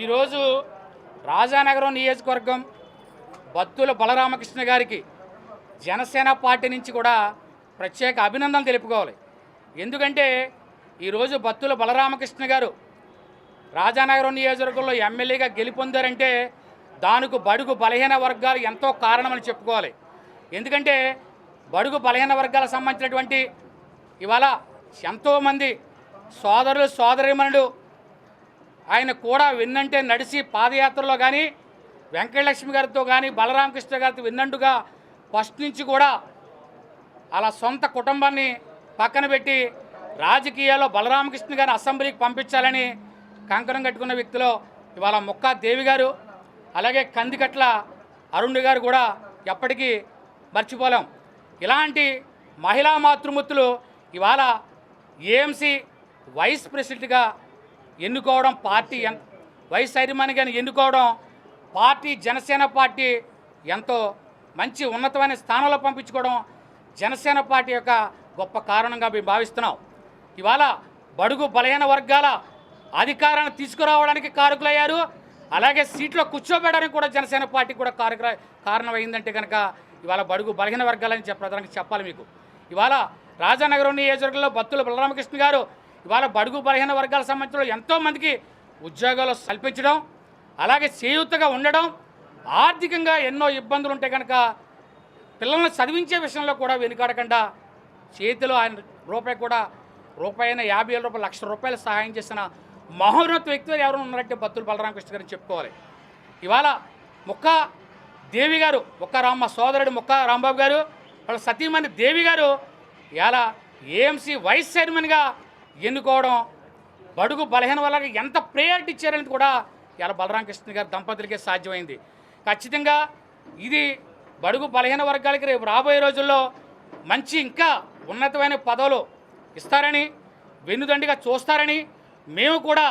ఈరోజు రాజానగరం నియోజకవర్గం బత్తుల బలరామకృష్ణ గారికి జనసేన పార్టీ నుంచి కూడా ప్రత్యేక అభినందనలు తెలుపుకోవాలి. ఎందుకంటే ఈరోజు బత్తుల బలరామకృష్ణ గారు రాజానగరం నియోజకవర్గంలో ఎమ్మెల్యేగా గెలుపొందారంటే దానికి బడుగు బలహీన వర్గాలు ఎంతో కారణమని చెప్పుకోవాలి. ఎందుకంటే బడుగు బలహీన వర్గాలకు సంబంధించినటువంటి ఇవాళ ఎంతోమంది సోదరులు సోదరిమణులు ఆయన కూడా విన్నంటే నడిచి పాదయాత్రలో కానీ వెంకటలక్ష్మి గారితో కానీ బలరామకృష్ణ గారితో విన్నట్టుగా ఫస్ట్ నుంచి కూడా అలా సొంత కుటుంబాన్ని పక్కన పెట్టి రాజకీయాల్లో బలరామకృష్ణ గారిని అసెంబ్లీకి పంపించాలని కంకణం కట్టుకున్న వ్యక్తిలో ఇవాళ ముక్కా దేవి గారు అలాగే కందికట్ల అరుణ్ గారు కూడా ఎప్పటికీ మర్చిపోలేం. ఇలాంటి మహిళా మాతృమూర్తులు ఇవాళ ఏఎంసీ వైస్ ప్రెసిడెంట్గా ఎన్నుకోవడం పార్టీ ఎన్ వైస్ గారిని ఎన్నుకోవడం పార్టీ జనసేన పార్టీ ఎంతో మంచి ఉన్నతమైన స్థానంలో పంపించుకోవడం జనసేన పార్టీ యొక్క గొప్ప కారణంగా మేము భావిస్తున్నాం. ఇవాళ బడుగు బలహీన వర్గాల అధికారాన్ని తీసుకురావడానికి కారకులయ్యారు. అలాగే సీట్లో కూర్చోబెట్టడానికి కూడా జనసేన పార్టీ కూడా కారక కారణమైందంటే కనుక ఇవాళ బడుగు బలహీన వర్గాలని చెప్పడానికి చెప్పాలి మీకు. ఇవాళ రాజానగరం నియోజకవర్గంలో బత్తుల బలరామకృష్ణ గారు ఇవాళ బడుగు బలహీన వర్గాల సంబంధించిన ఎంతోమందికి ఉద్యోగాలు కల్పించడం అలాగే చేయూతగా ఉండడం ఆర్థికంగా ఎన్నో ఇబ్బందులు ఉంటే కనుక పిల్లల్ని చదివించే విషయంలో కూడా వెనుకాడకుండా చేతిలో ఆయన రూపాయి కూడా రూపాయి అయినా యాభై వేల రూపాయలు లక్ష రూపాయలు సహాయం చేసిన మహోన్నత వ్యక్తులు ఎవరు ఉన్నారంటే బత్తులు బలరామకృష్ణ గారిని చెప్పుకోవాలి. ఇవాళ ముక్క దేవి గారు ముక్క రామ సోదరుడు ముక్క రాంబాబు గారు వాళ్ళ సతీమణి దేవి గారు ఇలా ఏఎంసీ వైస్ చైర్మన్గా ఎన్నుకోవడం బడుగు బలహీన వాళ్ళకి ఎంత ప్రయారిటీ ఇచ్చారనేది కూడా ఇలా బలరామకృష్ణ గారి దంపతులకే సాధ్యమైంది. ఖచ్చితంగా ఇది బడుగు బలహీన వర్గాలకి రేపు రాబోయే రోజుల్లో మంచి ఇంకా ఉన్నతమైన పదవులు ఇస్తారని వెన్నుదండిగా చూస్తారని మేము కూడా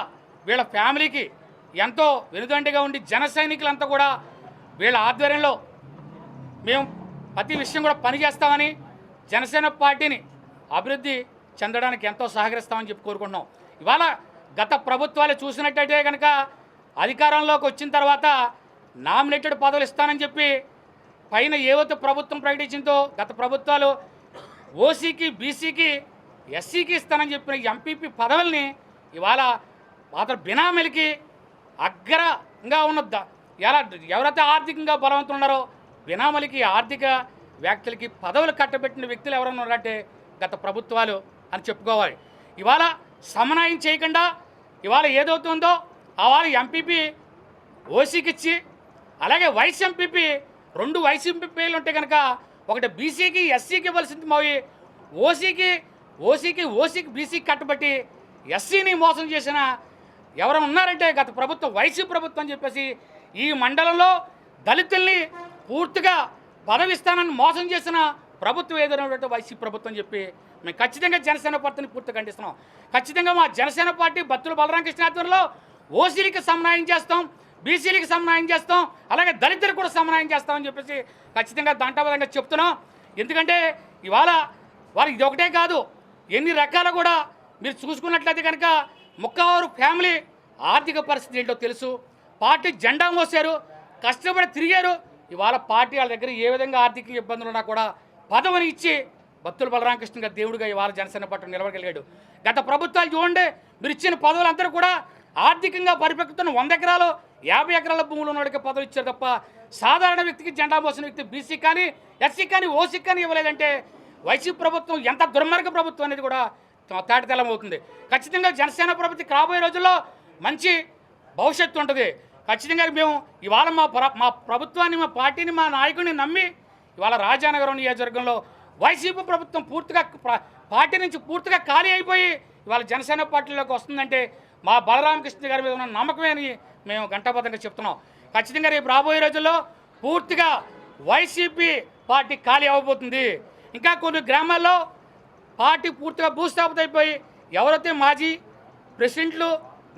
వీళ్ళ ఫ్యామిలీకి ఎంతో వెనుదండిగా ఉండి జన సైనికులంతా కూడా వీళ్ళ ఆధ్వర్యంలో మేము ప్రతి విషయం కూడా పనిచేస్తామని జనసేన పార్టీని అభివృద్ధి చెందడానికి ఎంతో సహకరిస్తామని చెప్పి కోరుకుంటున్నాం. ఇవాళ గత ప్రభుత్వాలు చూసినట్టయితే కనుక అధికారంలోకి వచ్చిన తర్వాత నామినేటెడ్ పదవులు ఇస్తానని చెప్పి పైన ఏవైతే ప్రభుత్వం ప్రకటించిందో గత ప్రభుత్వాలు ఓసీకి బీసీకి ఎస్సీకి ఇస్తానని చెప్పిన ఎంపీపీ పదవుల్ని ఇవాళ అతను బినామీలకి అగ్రంగా ఉన్న ద- ఎలా ఎవరైతే ఆర్థికంగా బలవంతులు ఉన్నారో బినామీలకి ఆర్థిక వ్యక్తులకి పదవులు కట్టబెట్టిన వ్యక్తులు ఎవరైనా ఉన్నారంటే గత ప్రభుత్వాలు అని చెప్పుకోవాలి. ఇవాళ సమన్వయం చేయకుండా ఇవాళ ఏదవుతుందో ఆ ఎంపీపీ ఓసీకి ఇచ్చి అలాగే వైస్ ఎంపీపీ రెండు వైస్ ఎంపీపీలు ఉంటే కనుక ఒకటి బీసీకి ఎస్సీకి ఇవ్వాల్సింది పోయి ఓసీకి ఓసీకి ఓసీకి బీసీకి కట్టబట్టి ఎస్సీని మోసం చేసిన ఎవరైనా ఉన్నారంటే గత ప్రభుత్వం వైసీ ప్రభుత్వం అని చెప్పేసి ఈ మండలంలో దళితుల్ని పూర్తిగా పదవిస్తానని మోసం చేసిన ప్రభుత్వం ఏదైనా వైసీ ప్రభుత్వం చెప్పి మేము ఖచ్చితంగా జనసేన పార్టీని పూర్తి ఖండిస్తున్నాం. ఖచ్చితంగా మా జనసేన పార్టీ బత్తుల బలరామకృష్ణ ఆధ్వర్యంలో ఓసీలకి సమన్వయం చేస్తాం బీసీలకి సమన్వయం చేస్తాం అలాగే దళితులకు కూడా సమన్వయం చేస్తామని చెప్పేసి ఖచ్చితంగా దాంటాబద్ధంగా చెప్తున్నాం. ఎందుకంటే ఇవాళ వారు ఇది ఒకటే కాదు ఎన్ని రకాల కూడా మీరు చూసుకున్నట్లయితే కనుక ముక్కవారు ఫ్యామిలీ ఆర్థిక పరిస్థితి ఏంటో తెలుసు. పార్టీ జెండా మోసారు కష్టపడి తిరిగారు. ఇవాళ పార్టీ వాళ్ళ దగ్గర ఏ విధంగా ఆర్థిక ఇబ్బందులు ఉన్నా కూడా పదవిని ఇచ్చి భక్తుల బలరామకృష్ణ గారు దేవుడిగా ఇవాళ జనసేన పట్టు నిలవగలిగాడు గత ప్రభుత్వాలు చూడండి మీరు ఇచ్చిన పదవులందరూ కూడా ఆర్థికంగా పరిపక్వతను వంద ఎకరాలు యాభై ఎకరాల భూములు ఉన్నవాడికి పదవులు ఇచ్చారు తప్ప సాధారణ వ్యక్తికి జెండా మోసిన వ్యక్తి బీసీ కానీ ఎస్సీ కానీ ఓసీ కానీ ఇవ్వలేదంటే వైసీపీ ప్రభుత్వం ఎంత దుర్మార్గ ప్రభుత్వం అనేది కూడా తాటితెల్లం అవుతుంది. ఖచ్చితంగా జనసేన ప్రభుత్వం రాబోయే రోజుల్లో మంచి భవిష్యత్తు ఉంటుంది. ఖచ్చితంగా మేము ఇవాళ మా ప్ర మా ప్రభుత్వాన్ని మా పార్టీని మా నాయకుడిని నమ్మి ఇవాళ రాజానగరం నియోజకవర్గంలో వైసీపీ ప్రభుత్వం పూర్తిగా పార్టీ నుంచి పూర్తిగా ఖాళీ అయిపోయి ఇవాళ జనసేన పార్టీలోకి వస్తుందంటే మా బలరామకృష్ణ గారి మీద ఉన్న నమ్మకమే అని మేము గంటాబద్ధంగా చెప్తున్నాం. ఖచ్చితంగా రేపు రాబోయే రోజుల్లో పూర్తిగా వైసీపీ పార్టీ ఖాళీ అవ్వబోతుంది. ఇంకా కొన్ని గ్రామాల్లో పార్టీ పూర్తిగా భూస్థాపిత అయిపోయి ఎవరైతే మాజీ ప్రెసిడెంట్లు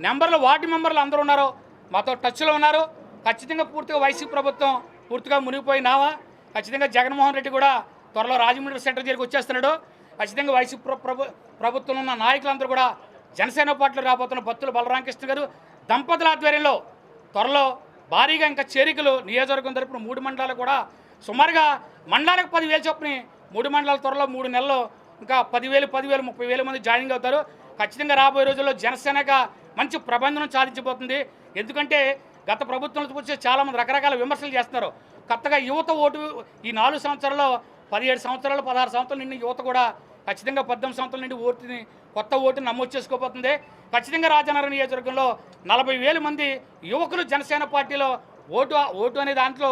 నెంబర్లు వార్డు మెంబర్లు అందరూ ఉన్నారో మాతో టచ్లో ఉన్నారు. ఖచ్చితంగా పూర్తిగా వైసీపీ ప్రభుత్వం పూర్తిగా మునిగిపోయినావా ఖచ్చితంగా జగన్మోహన్ రెడ్డి కూడా త్వరలో రాజమండ్రి సెంటర్ దగ్గరికి వచ్చేస్తున్నాడు. ఖచ్చితంగా వైసీపీ ప్రభు ప్రభుత్వంలో ఉన్న నాయకులందరూ కూడా జనసేన పార్టీలో రాబోతున్న భక్తులు బలరామకృష్ణ గారు దంపతుల ఆధ్వర్యంలో త్వరలో భారీగా ఇంకా చేరికలు నియోజకవర్గం తరపున మూడు మండలాలు కూడా సుమారుగా మండలానికి పదివేలు చొప్పున మూడు మండలాల త్వరలో మూడు నెలల్లో ఇంకా పదివేలు పదివేలు ముప్పై వేల మంది జాయినింగ్ అవుతారు. ఖచ్చితంగా రాబోయే రోజుల్లో జనసేనగా మంచి ప్రబంధనం సాధించబోతుంది. ఎందుకంటే గత ప్రభుత్వంలో చూస్తే చాలామంది రకరకాల విమర్శలు చేస్తున్నారు. కొత్తగా యువత ఓటు ఈ నాలుగు సంవత్సరాల్లో పదిహేడు సంవత్సరాలు పదహారు సంవత్సరాల నుండి యువత కూడా ఖచ్చితంగా పద్దెనిమిది సంవత్సరాల నుండి ఓటుని కొత్త ఓటుని నమోదు చేసుకోబోతుంది. ఖచ్చితంగా రాజనగరం నియోజకవర్గంలో నలభై వేల మంది యువకులు జనసేన పార్టీలో ఓటు ఓటు అనే దాంట్లో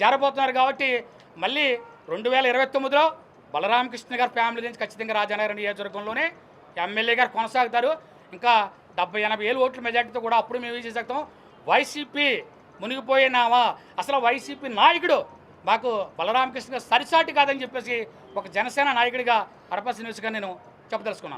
చేరబోతున్నారు కాబట్టి మళ్ళీ రెండు వేల ఇరవై తొమ్మిదిలో బలరామకృష్ణ గారి ఫ్యామిలీ నుంచి ఖచ్చితంగా రాజనగరం నియోజకవర్గంలోనే ఎమ్మెల్యే గారు కొనసాగుతారు. ఇంకా డెబ్బై ఎనభై వేలు ఓట్ల మెజార్టీతో కూడా అప్పుడు మేము ఏం చేసేస్తాం వైసీపీ మునిగిపోయినావా? అసలు వైసీపీ నాయకుడు మాకు బలరామకృష్ణ సరిసాటి కాదని చెప్పేసి ఒక జనసేన నాయకుడిగా అడపసి శ్రీనివాస్ నేను చెప్పదలుచుకున్నాను.